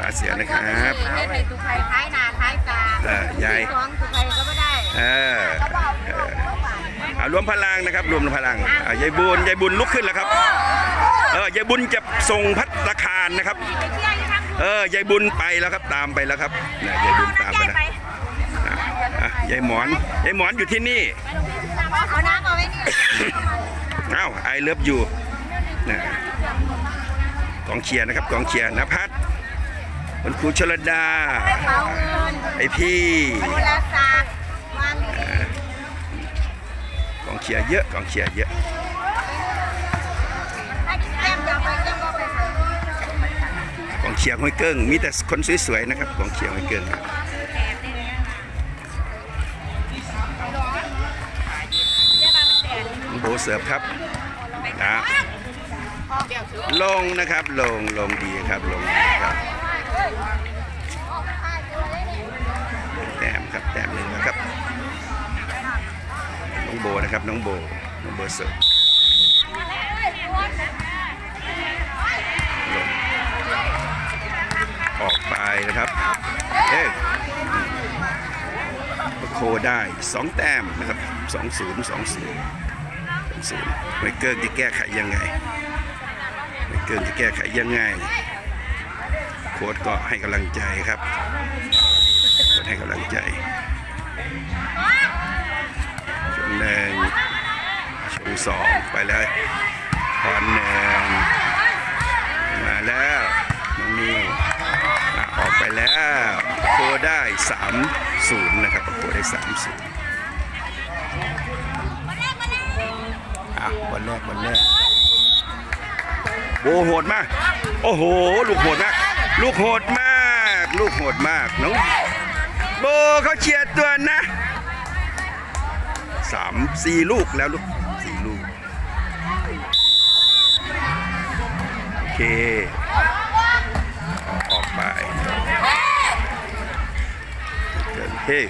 ปลาเสือนะครับเล่นในตุไคคล้ายนาคล้ายตาเออยายสองตุไคก็ไม่ได้เออเอออ่ารวมพลังนะครับ รวมพลังอ่ายายบุญยายบุญลุกขึ้นแล้วครับเออยายบุญจะส่งพัตตาคารนะครับไปเที่ยวที่ทางเออยายบุญไปแล้วครับตามไปแล้วครับเนี่ยยายบุญตามไปแล้วอะอะยายหมอนยายหมอนอยู่ที่นี่เอาน้ำเอาไว้นี่เอ้าไอเลิฟอยู่นะกองเชียร์นะครับกองเชียร์นภัส คุณครูชลดาเป๋าเงินไอพี่โทรศัพท์วางดีกองเชียร์เยอะกองเชียร์เยอะถ้าแก้มจะเอาไปแก้มก็ไปค่ะกองเชียร์ห้วยเกิ้งมีแต่คนสวยๆนะครับกองเชียร์ห้วยเกิ้งโบเสิร์ฟครับนะลงนะครับลงลงดีครับลงดีครับ นะครับน้องโบน้องโบเสิร์ฟออกไปนะครับเอ๊ะโคได้สองแต้มนะครับสองศูนย์สองศูนย์ศูนย์ไมเกิลจะแก้ไขยังไงไมเกิลจะแก้ไขยังไง โค้ดก็ให้กำลังใจครับให้กำลังใจ สองไปเลยตอนหนึ่งมาแล้วน้องนิวอ่ออกไปแล้วโคได้สามศูนย์นะครับโคได้สามศูนย์อะวันแรกวันแรกโบโหดมาก โอ้โห ลูกโหดมาก ลูกโหดมาก ลูกโหดมากน้องโบเขาเชียร์ตัวนะสามสี่ลูกแล้วลูก เคออกไปเกินเฮ้